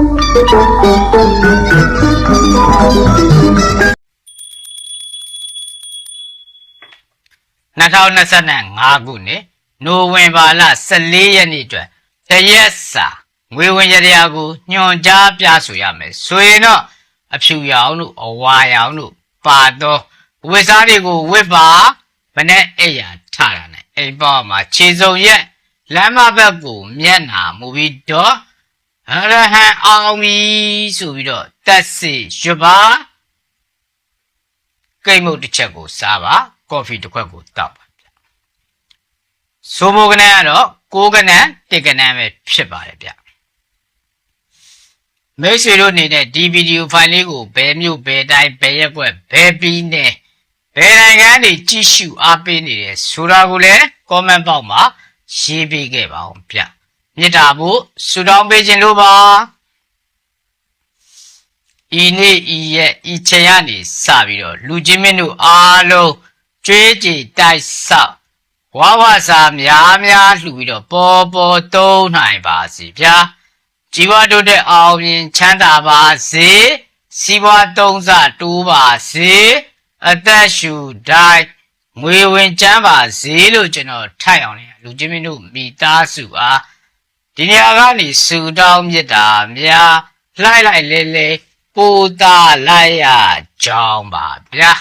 2025ခုနှစ်နိုဝင်ဘာလ14ရက်နေ့အတွက်တရက်စာငွေဝင်ရတရားကိုညွှန်ကြားပြဆိုရမယ်ဆိုရင်တော့အဖြူရောင်တို့အဝါရောင်တို့ပါတော့ဝစ်စားတွေကိုဝစ်ပါမနဲ့အဲ့ရထတာနဲ့အိမ်ပေါ်မှာခြေစုံရက်လမ်းမဘက်ကိုမျက်နာမူပြီးတော့ အရဟံအောင်ပြီဆိုပြီးတော့တက်စီရွပါကိတ်မုတ်တစ်ချက်ကိုစားပါကော်ဖီတစ်ခွက်ကိုတောက်ပါဗျဆိုမိုကနန်းကတော့ကိုးကနန်းတစ်ကနန်းပဲဖြစ်ပါတယ်ဗျမိတ်ဆွေတို့အနေနဲ့ဒီဗီဒီယိုဖိုင်လေးကိုဘယ်မျိုးဘယ်တိုင်းဘယ်ရက်ွက်ဘယ်ပြီးနဲ့ဘယ်နိုင်ငံနေကြည့်ရှုအားပေးနေတယ်ဆိုတာကိုလည်း comment box မှာရေးပေးခဲ့ပါအောင်ဗျ မြစ်တာဖို့ဆူတောင်းပေးခြင်းလို့ပါဤနေ့ဤရက်ဤချိန်ကနေစပြီးတော့လူချင်းမင်းတို့အားလုံးကြွေးကြည်တိုက်ဆောက်ဝါဝစာများများလှူပြီးတော့ပေါ်ပေါ်သုံးနိုင်ပါစီဗျာជីវတို့တဲ့အောင်မြင်ချမ်းသာပါစေစီးပွားသုံးစတိုးပါစေအသက်ရှူတိုင်းငွေဝင်ချမ်းပါစေလို့ကျွန်တော်ထိုက်အောင်လေလူချင်းမင်းတို့မိသားစုအား ဒီနေရာကနေစူတောင်းမြစ်တာများလိုက်လိုက်လဲလဲပိုတာလိုက်ရကြောင်းပါဗျာ